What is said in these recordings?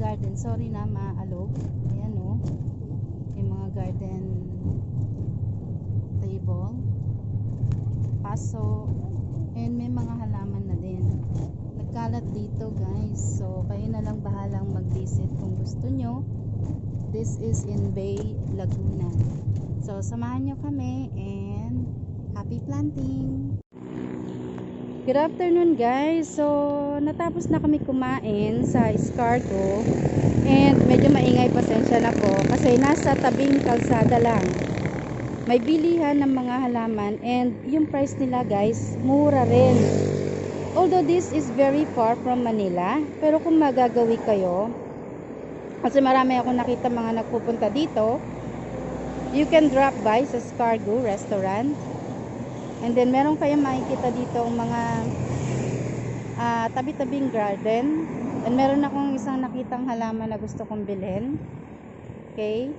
garden. Sorry na, maalog. Ayan o. May mga garden table. Paso. And may mga halaman na din. Nagkalat dito guys. So, kayo na lang bahalang mag-visit kung gusto nyo. This is in Bay Laguna. So, samahan nyo kami and happy planting! Good afternoon guys. So, natapos na kami kumain sa Escargo. And medyo maingay pasensya na po kasi nasa tabing kalsada lang. May bilihan ng mga halaman and yung price nila guys, mura rin. Although this is very far from Manila, pero kung magagawi kayo, kasi marami ako nakita mga nagpupunta dito, you can drop by sa Scargo Restaurant. And then meron kayong makikita dito ang mga ah, tabi-tabing garden. And meron akong isang nakitang halaman na gusto kong bilhin. Okay?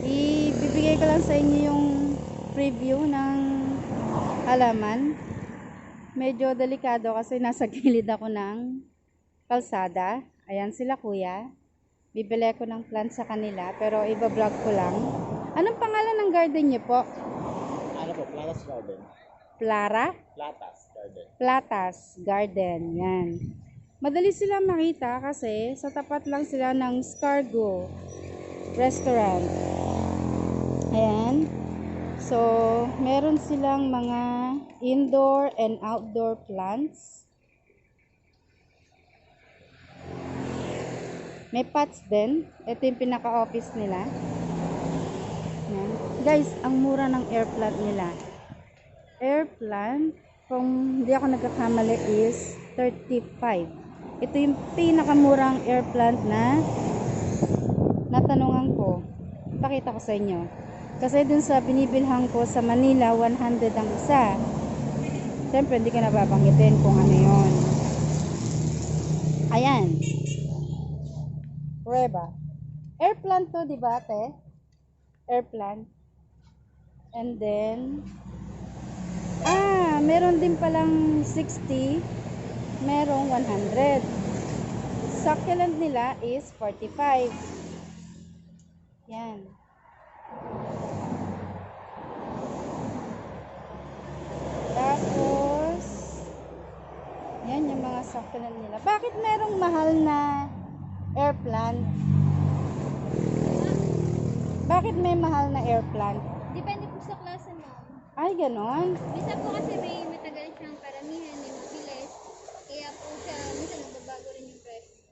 Ibibigay ko lang sa inyo yung preview ng halaman. Medyo delikado kasi nasa gilid ako ng kalsada. Ayan sila kuya. Bibili ko ng plant sa kanila pero iba-vlog ko lang. Anong pangalan ng garden niyo po? Po, Platas Garden. Plara? Platas Garden. Platas Garden. Yan. Madali sila makita kasi sa tapat lang sila ng Scargo Restaurant. Ayan. So, meron silang mga indoor and outdoor plants. May pots din. Ito yung pinaka-office nila. Guys, ang mura ng air plant nila. Air plant, kung hindi ako nagkakamali is 35. Ito yung pinakamurang air plant na natanungan ko. Pakita ko sa inyo. Kasi dun sa binibilhan ko sa Manila, 100 ang isa. Siyempre, hindi ko nababanggitin kung ano yon. Ayan. Prueba. Air plant to, di ba? Air plant. And then, ah, meron din palang 60. Merong 100. Succulent nila is 45. Yan. Tapos, yan yung mga succulent nila. Bakit merong mahal na air plant? Bakit may mahal na air plant? Depende po sa klase mo. Ay, ganon. Minsan po kasi may matagal siyang karamihan, may mabilis. Kaya po siya, minsan nagbabago rin yung presyo.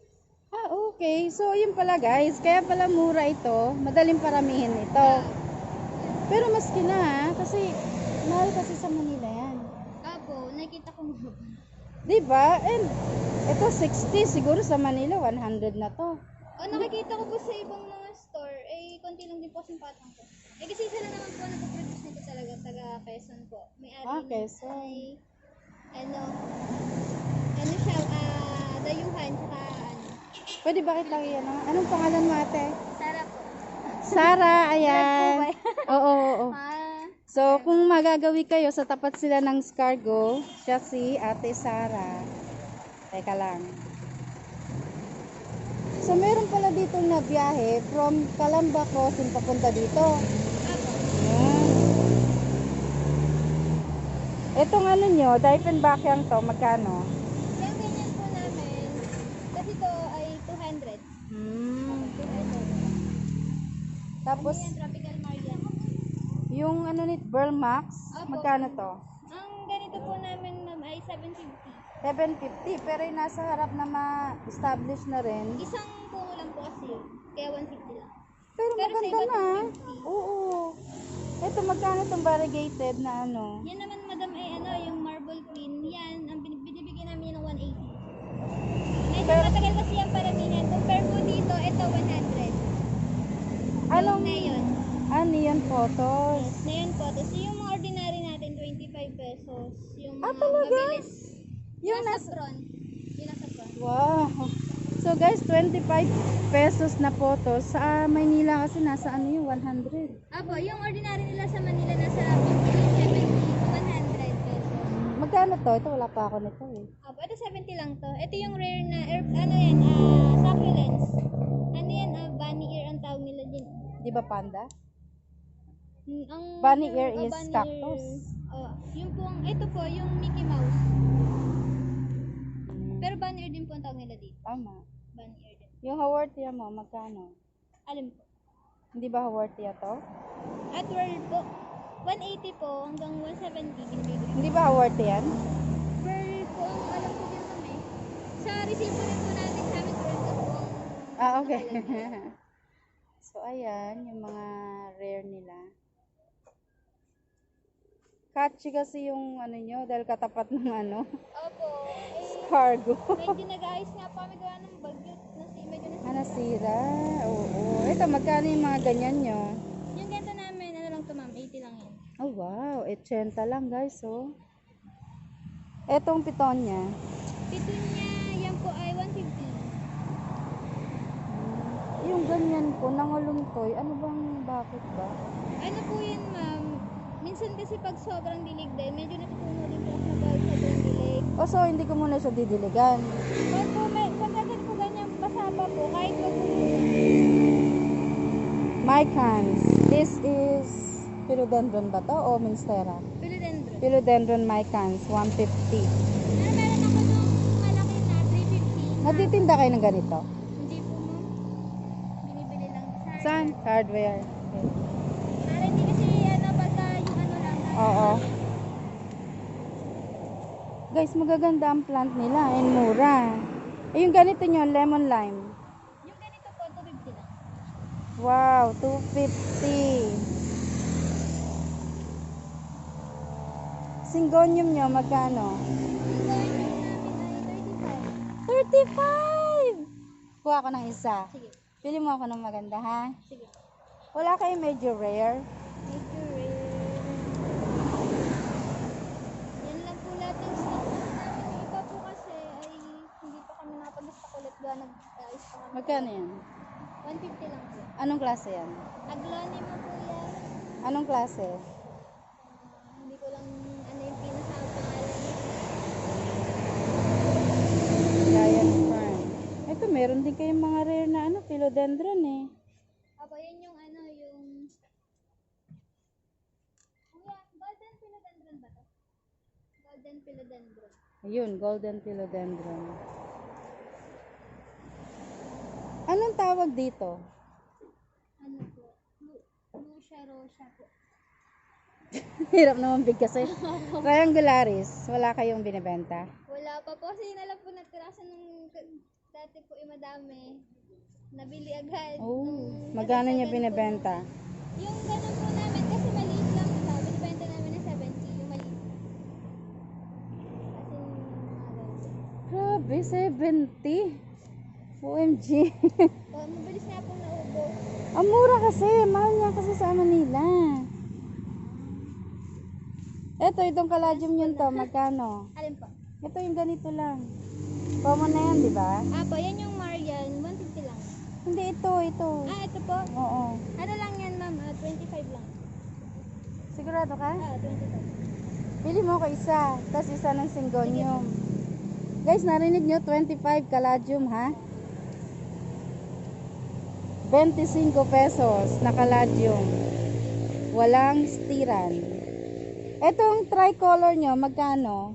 Ah, okay. So, yun pala guys. Kaya pala mura ito. Madaling paramihin ito. Pero maski na ha, kasi mahal kasi sa Manila yan. Kapo, nakita ko po. Diba? And ito 60. Siguro sa Manila 100 na to. O nakikita ko po sa ibang mga store, eh, konti lang din po yung patang ko. Eh, kasi sila naman po nagpo-produce nito talaga, taga Quezon po. May ari Ah, Quezon. ay, ano, ano siya, ah, dayuhan, tsaka ano, Pwede ba kita yan? Anong pangalan mo ate? Sara po. Sara, ayan. Oo, oo, oo. Ah, So, kung magagawi kayo, sa tapat sila ng Scargo, siya si Ate Sara. Teka lang. So, meron pala dito na biyahe from Calamba Crossing papunta dito. apo. Ayan. Itong ano nyo, Diefenbach yan to, magkano? Yung ganyan po namin, kasi to ay 200. Hmm. 200. Tapos, Ano yan, tropical Maria. yung ano nit, Burl Max, Opo. magkano to? Ang ganito po namin ma'am ay 750. 750, pero yung nasa harap na ma-establish na rin. Isang puno lang po kasi yun. Kaya 150 lang. Pero, Pero maganda na. 250. Oo. Ito, magkano itong variegated na ano? Yan naman madam ay ano, yung marble queen. Yan, ang bin- binibigyan namin ng 180. Medyo Pero- matagal kasi yung paramihan. Compare po dito, ito 100. Anong, Yung neon. ah, neon photos. Yes, neon po. Tapos yung mga ordinary natin, 25 pesos. Yung Ah, mga talaga? mabilis. Yung nasa nasa, front. Yung nasa front. wow. So, guys, 25 pesos na po to. Sa Maynila kasi nasa ano yung 100. Apo, yung ordinary nila sa Manila nasa 50, 70, 100 pesos. Magkano to? Ito wala pa ako nito eh. Apo, ito 70 lang to. Ito yung rare na, er, ano yan, ah, succulents. Ano yan, ah, bunny ear ang tawag nila din. Di ba panda? Mm, Ang, Bunny ear is bunny cactus. ear. Oh, yung po, ito po, yung Mickey Mouse. Pero bunny ear din po ang tawag nila dito. Tama. Bunny ear din. Yung Hawartia mo, magkano? Alam po. Hindi ba Hawartia to? At world po, 180 po hanggang 170 binibigay. Hindi ba Hawartia yan? Pearl po ang alam ko din kami. Sa resibo rin po natin sa amin, pearl po ang Ah, okay. nakalagay. so, ayan, yung mga rare nila. Catchy kasi yung ano nyo, dahil katapat ng ano, Opo, cargo. medyo nag-ayos nga po kami gawa ng bagyo. Nasi, medyo nasi. ah, nasira. Oo. Ito, magkano yung mga ganyan nyo? Yung ganito namin, ano lang to ma'am, 80 lang yan. Oh, wow. 80 lang, guys, oh. Etong piton niya. Pito niya, yan po ay 150. Yung ganyan po, nangulungtoy. Ano bang, bakit ba? Ano po yan ma'am? Minsan kasi pag sobrang dilig din, medyo natutuno din po ako na sa dilig. O, so, hindi ko muna siya didiligan. Pag po, may, pag agad po ganyan, po, kahit po Mike Hans. This is philodendron ba to o Minstera? philodendron. Philodendron Mike Hans, 150. Ano, meron ako nung malaki na, 350. Natitinda kayo ng ganito? Hindi po mo. Binibili lang sa... Saan? Hardware. Okay. Para hindi kasi ano pagka yung ano lang. Oo. Guys, magaganda ang plant nila and mura. Eh, yung ganito nyo, lemon lime. Yung ganito po, 250 lang. Wow, 250. Syngonium nyo, magkano? Yung gawin namin ay 35. 35! Kuha ko ng isa. Sige, Pili mo ako ng maganda, ha? sige. Wala kayo medyo rare? Medyo rare. Yan lang po lahat ng stock namin. Yung iba po kasi ay hindi pa kami nakapag-stock ulit gawa nag-ayos pa kami. Magkano yan? 150 lang po. Anong klase yan? Aglani mo po yan. Anong klase? Hindi ko lang ano yung pinaka-pangalan. Giant fern. Ito, meron din kayong mga rare na ano, philodendron eh. Aba, yan yung ano, yung... Kuya, golden philodendron ba to? Golden philodendron. Ayun, golden philodendron. Anong tawag dito? Ano po? Lu- Lucia rosa po. Hirap naman bigkasin. Triangularis, wala kayong binibenta? Wala pa po kasi na lang po natirasan nung dati po yung madami. Nabili agad. Oh, nung magkano niya 7 po. binibenta? Yung ganun po namin kasi maliit lang siya. Binibenta namin ng 70, yung maliit. Kasi yung mga ganun. Grabe, 70. OMG. Oh, mabilis nga pong naubos. Ang mura kasi, mahal niya kasi sa Manila. Ito, itong kaladium yun to, magkano? Alin po? Ito yung ganito lang. Common na yan, di ba? Ah po, yan yung Marian. 150 lang. Hindi, ito, ito. Ah, ito po. Oo. Ano lang yan, ma'am? Ah, 25 lang. Sigurado ka? Ah, 25. Pili mo ko isa, tapos isa ng syngonium. Guys, narinig nyo, 25 kaladium, ha? 25 pesos na kaladium. Walang stiran. Etong tricolor nyo, magkano?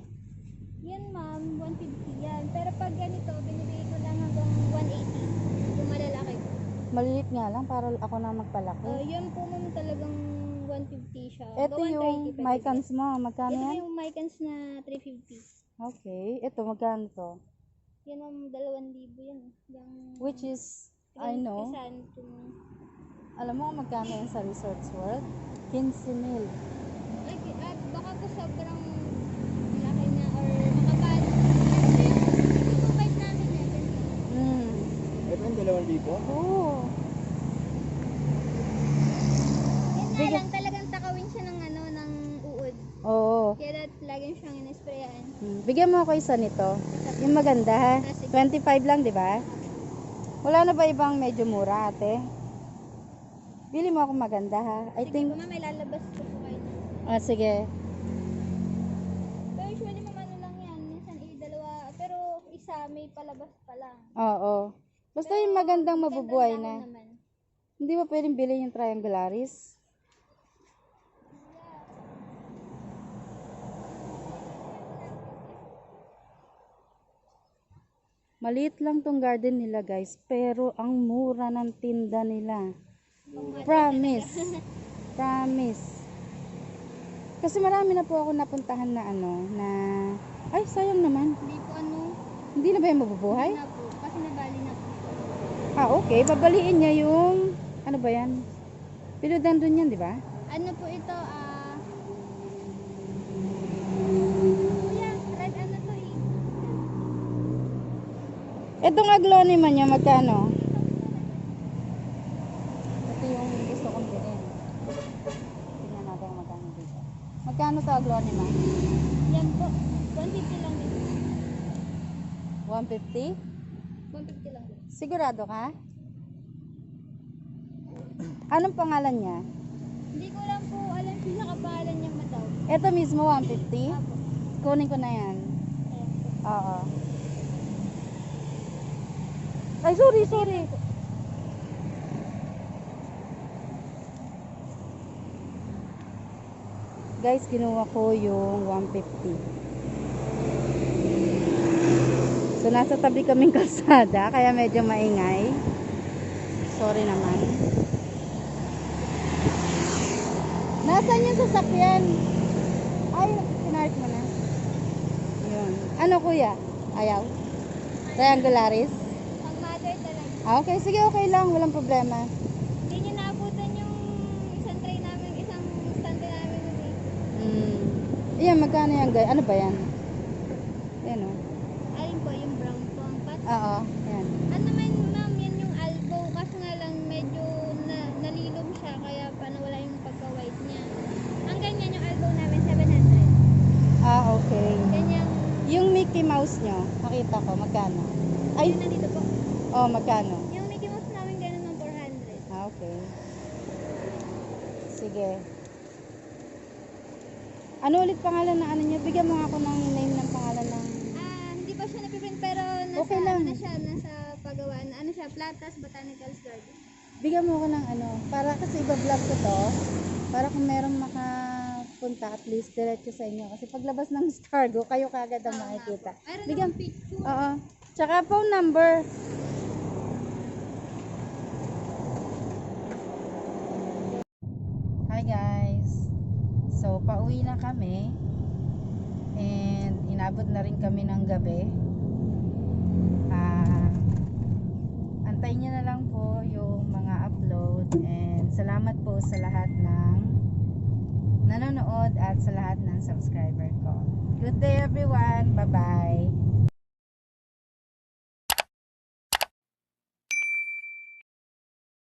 Yan, ma'am. 150 yan. Pero pag ganito, binibigay ko lang hanggang 180. Yung malalaki ko. Maliit nga lang, para ako na magpalaki. Uh, yun po, ma'am, talagang 150 siya. Ito yung 130 pwede. Mycans mo, magkano Ito yan? yung Mycans na 350. Okay, ito magkano to? Yan, ma'am, 2,000 yan. Yung Which is, I know, alam mo kung magkano yan sa Resorts World? 15 mil. Ay, at baka po sobrang laki na or makapal. Provide namin eh. Hmm. Ito yung dalawang libo? Oo. Yan nga lang, talagang takawin siya ng ano, ng uod. Oo. Kaya dat, laging siyang inisprayan. Hmm. Bigyan mo ako isa nito. Yung maganda ha. 25 lang, di ba? Wala na ba ibang medyo mura, ate? Bili mo ako maganda, ha? I Sige think... ma'am, may lalabas ko po kayo. Ah, sige. Pero usually, ma'am, ano lang yan. Minsan, eh, dalawa. Pero isa, may palabas pa lang. Oo. Basta Pero, yung magandang gandang mabubuhay na. Naman. Hindi ba pwedeng bilhin yung triangularis? Maliit lang tong garden nila guys, pero ang mura ng tinda nila. Promise. Promise. Kasi marami na po ako napuntahan na ano, na... Ay, sayang naman. Hindi po ano, Hindi na ba yung mabubuhay? na po. Kasi nabali na po. Ah, okay. Babaliin niya yung... Ano ba yan? Philodendron yan, di ba? Ano po ito, ah... Kuya, red ano to eh. Itong aglonema niya, magkano? Ito yung gusto kong bilhin. Tingnan natin kung magkano dito. Magkano to aglonema? Yan po. 150 lang din. 150? 150 lang din. Sigurado ka? Anong pangalan niya? Hindi ko lang po alam pinakapangalan niya madaw. Ito mismo, 150? Apo. Kunin ko na yan. Ayan po. Oo. Ay, sorry, sorry. Guys, kinuha ko yung 150. So, nasa tabi kaming kalsada, kaya medyo maingay. Sorry naman. Nasaan yung sasakyan? Ay, pinart mo na. Yun. Ano kuya? Ayaw? Triangularis? Ah, okay. Sige, okay lang. Walang problema. Hindi niyo naabutan yung isang tray namin, isang stand namin eh. Mm. Yan, magkano yan, guys? Ano ba yan? Yan, oh. Alin po, yung brown po ang pat. Oo, yan. Ano man ma'am, yan yung albo. Kaso nga lang medyo na, nalilom siya kaya pa nawala yung pagka-white niya. Ang ganyan yung albo namin, 700. Ah, okay. Ganyan, Yung Mickey Mouse nyo, nakita ko, magkano? Ay, nandito po. Oh, magkano? Yung Mickey Mouse namin ganun ng 400. Ah, okay. Sige. Ano ulit pangalan ng ano nyo? Bigyan mo nga ako ng name ng pangalan ng... Ah, hindi pa siya napiprint pero nasa Okay lang. ano na siya, nasa pagawaan. Ano siya, Platas Botanicals Garden. Bigyan mo ako ng ano, para kasi iba-vlog ko to, para kung merong makapunta, at least diretso sa inyo. Kasi paglabas ng Stargo, kayo kagad ang makikita. Bigyan, picture. oo. Tsaka phone number. Hi guys. So, pauwi na kami. And inabot na rin kami ng gabi. Ah, antayin nyo na lang po yung mga upload. And salamat po sa lahat ng nanonood at sa lahat ng subscriber ko. Good day everyone. Bye-bye.